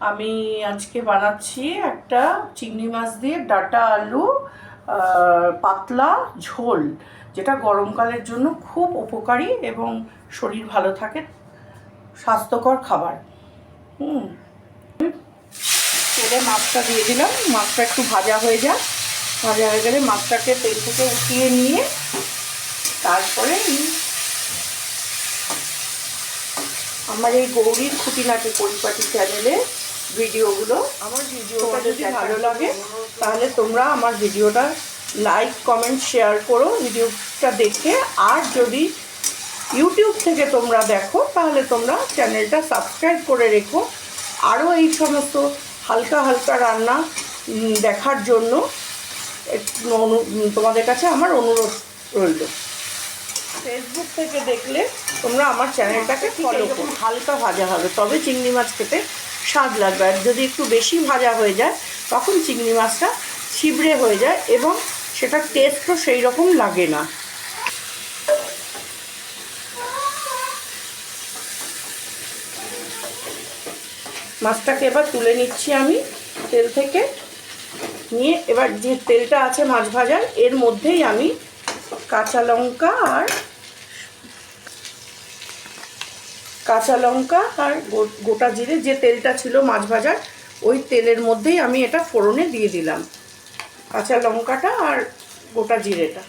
আমি আজকে বানাচ্ছি একটা চিংড়ি মাছ দিয়ে ডাটা আলু পাতলা ঝোল, যেটা গরমকালের জন্য খুব উপকারী এবং শরীর ভালো থাকে, স্বাস্থ্যকর খাবার। হুম। তেলে মাছটা দিয়ে দিলাম, মাছটা একটু ভাজা হয়ে যায় ভাজা হয়ে গেলে মাছটাকে তেল থেকে উঠিয়ে নিয়ে তারপরে আমার এই গৌরীর খুঁটিনাটি পরিপাটি চ্যানেলে ভিডিওগুলো। আমার ভিডিওটা যদি ভালো লাগে তাহলে তোমরা আমার ভিডিওটা লাইক কমেন্ট শেয়ার করো ভিডিওটা দেখে। আর যদি ইউটিউব থেকে তোমরা দেখো তাহলে তোমরা চ্যানেলটা সাবস্ক্রাইব করে রেখো। আরও এই সমস্ত হালকা হালকা রান্না দেখার জন্য তোমাদের কাছে আমার অনুরোধ রইল। ফেসবুক থেকে দেখলে তোমরা আমার চ্যানেলটাকে ফলো করো। হালকা ভাজা হবে, তবে চিংড়ি মাছ খেতে স্বাদ লাগবে। আর যদি একটু বেশি ভাজা হয়ে যায়, তখন চিংড়ি মাছটা ছিবড়ে হয়ে যায় এবং সেটার টেস্টও সেই রকম লাগে না। মাছটাকে এবার তুলে নিচ্ছি আমি তেল থেকে। নিয়ে এবার যে তেলটা আছে মাছ ভাজার, এর মধ্যেই আমি কাঁচা লঙ্কা আর কাঁচা লঙ্কা আর গোটা জিরে যে তেলটা ছিল মাছ ভাজার, ওই তেলের মধ্যেই আমি এটা ফোড়নে দিয়ে দিলাম। কাঁচা লঙ্কাটা আর গোটা জিরেটা।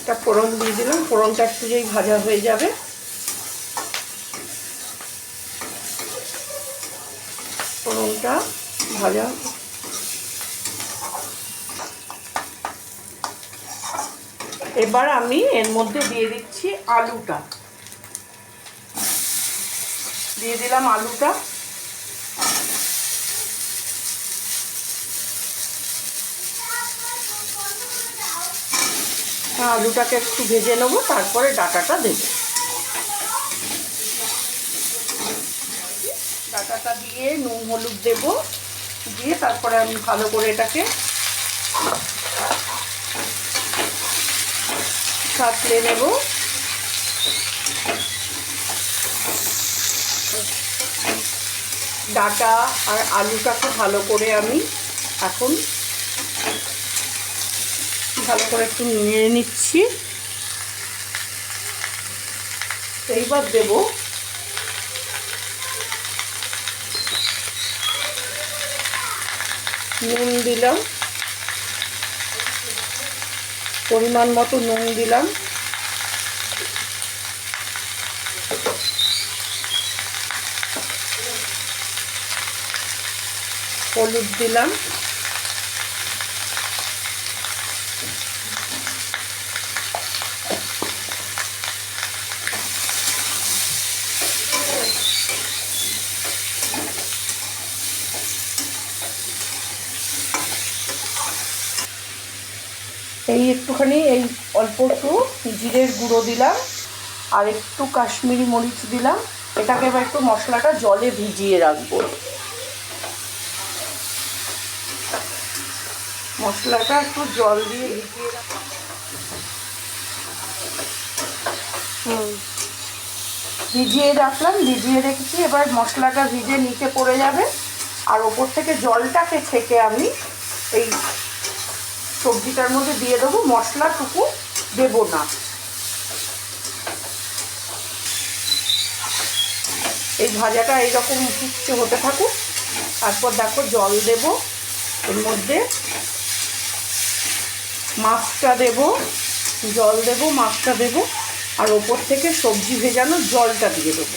একটা ফোড়ন দিয়ে দিলাম, ফোড়নটা একটু যেই ভাজা হয়ে যাবে। ফোড়নটা ভাজা। এবার আমি এর মধ্যে দিয়ে দিচ্ছি আলুটা। দিয়ে দিলাম আলুটা। আলুটাকে একটু ভেজে নেব, তারপরে ডাটাটা দেবো ডাটাটা দিয়ে নুন, হলুদ দেব। দিয়ে তারপরে আমি ভালো করে এটাকে সাঁতলে নেব। ডাটা আর আলুটাকে ভালো করে আমি এখন ভালো করে একটু নিয়ে নিচ্ছি। এইবার দেবো নুন দিলাম। পরিমাণ মতো নুন দিলাম। হলুদ দিলাম। এই একটুখানি, এই অল্প একটু জিরের গুঁড়ো দিলাম আর একটু কাশ্মীরি মরিচ দিলাম। এটাকে এবার একটু মশলাটা জলে ভিজিয়ে রাখব। মশলাটা একটু জল দিয়ে ভিজিয়ে রাখব। হুম। ভিজিয়ে রাখলাম, ভিজিয়ে রেখেছি। এবার মশলাটা ভিজে নিচে পড়ে যাবে। আর ওপর থেকে জলটাকে ছেঁকে আমি এই সবজিটার মধ্যে দিয়ে দেবো, মশলাটুকু দেবো না। এই ভাজাটা এইরকম উঠছে হতে থাকুক। তারপর দেখো জল দেব, এর মধ্যে মাছটা দেব, জল দেব, মাছটা দেব, আর ওপর থেকে সবজি ভেজানো জলটা দিয়ে দেবো।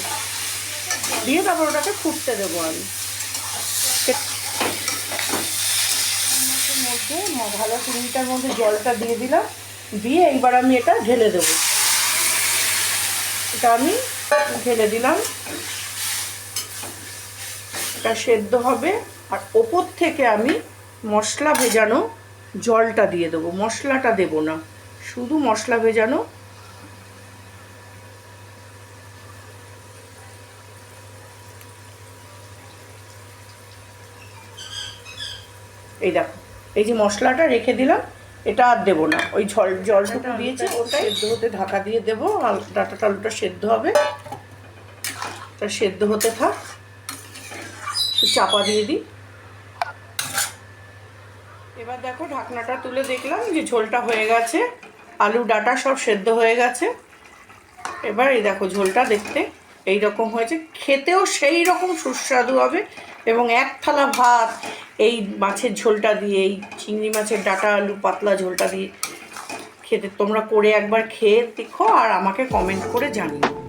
দিয়ে তারপর ওটাকে ফুটতে দেবো আমি। ম- ভালো চিংড়িটার মধ্যে জলটা দিয়ে দিলাম। দিয়ে এইবার আমি এটা ঢেলে দেব। এটা আমি ঢেলে দিলাম। এটা সেদ্ধ হবে। আর ওপর থেকে আমি মশলা ভেজানো জলটা দিয়ে দেবো। মশলাটা দেব না। শুধু মশলা ভেজানো। এই দেখো। এই যে মশলাটা রেখে দিলাম এটা আর দেবো না। ওই ঝল জলটুকু দিয়েছে ওটাই। সেদ্ধ হতে ঢাকা দিয়ে দেবো। আর ডাটাটা আলুটা সেদ্ধ হবে। তা সেদ্ধ হতে থাক। চাপা দিয়ে দিই। এবার দেখো ঢাকনাটা তুলে দেখলাম যে ঝোলটা হয়ে গেছে। আলু ডাটা সব সেদ্ধ হয়ে গেছে। এবার এই দেখো ঝোলটা দেখতে এই রকম হয়েছে। খেতেও সেই রকম সুস্বাদু হবে। এবং এক থালা ভাত, এই মাছের ঝোলটা দিয়ে, এই চিংড়ি মাছের ডাটা আলু পাতলা ঝোলটা দিয়ে খেতে। তোমরা করে একবার খেয়ে দেখো আর আমাকে কমেন্ট করে জানিও।